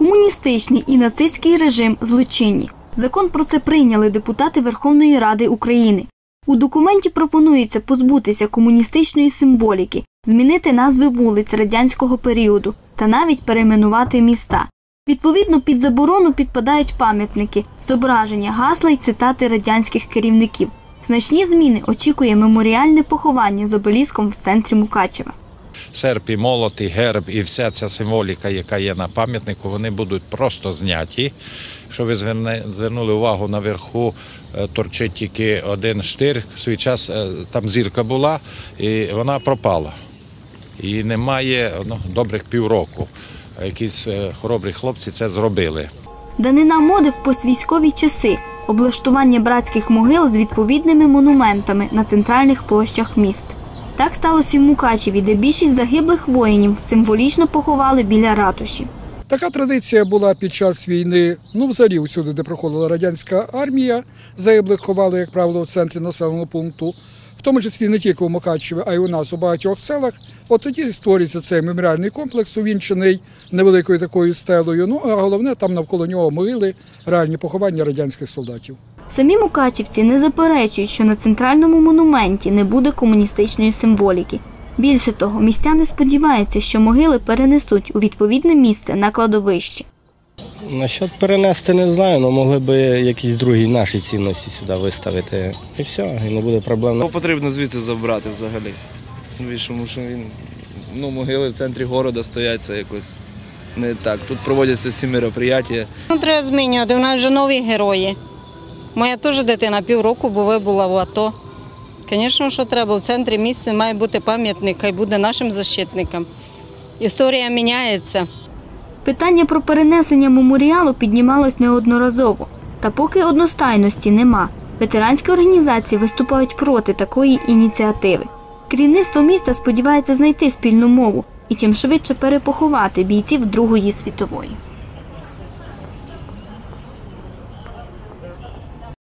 Комуністичний і нацистський режим злочинні. Закон про це прийняли депутати Верховної Ради України. У документі пропонується позбутися комуністичної символіки, змінити назви вулиць радянського періоду та навіть перейменувати міста. Відповідно, під заборону підпадають пам'ятники, зображення, гасла й цитати радянських керівників. Значні зміни очікує меморіальне поховання з обеліском в центрі Мукачева. Серп і молот, і герб, і вся ця символіка, яка є на пам'ятнику, вони будуть просто зняті. Що ви звернули увагу наверху, е, торчить тільки один штир. В свій час е, там зірка була, і вона пропала. І немає ну, добрих півроку. Якісь е, хоробрі хлопці це зробили. Данина моди в поствійськові часи, облаштування братських могил з відповідними монументами на центральних площах міст. Так сталося і в Мукачеві, де більшість загиблих воїнів символічно поховали біля ратуші. Така традиція була під час війни. Ну, взагалі, усюди, де проходила радянська армія, загиблих ховали, як правило, в центрі населеного пункту, в тому числі не тільки у Мукачеві, а й у нас у багатьох селах. От тоді створюється цей меморіальний комплекс, увінчений невеликою такою стелою. Ну а головне, там навколо нього могили, реальні поховання радянських солдатів. Самі мукачівці не заперечують, що на центральному монументі не буде комуністичної символіки. Більше того, містяни сподіваються, що могили перенесуть у відповідне місце на кладовище. Насчет перенести не знаю, але могли б якісь другі наші цінності сюди виставити. І все, і не буде проблем. Ну, потрібно звідси забрати взагалі. Тому що він, ну, могили в центрі міста стоять, це якось не так. Тут проводяться всі мероприятия. Ну, треба змінювати. У нас вже нові герої. Моя теж дитина півроку була, була в АТО. Звісно, що треба. У центрі місця має бути пам'ятник, хай буде нашим защитникам. Історія міняється. Питання про перенесення меморіалу піднімалось неодноразово. Та поки одностайності нема. Ветеранські організації виступають проти такої ініціативи. Керівництво міста сподівається знайти спільну мову і чим швидше перепоховати бійців Другої світової.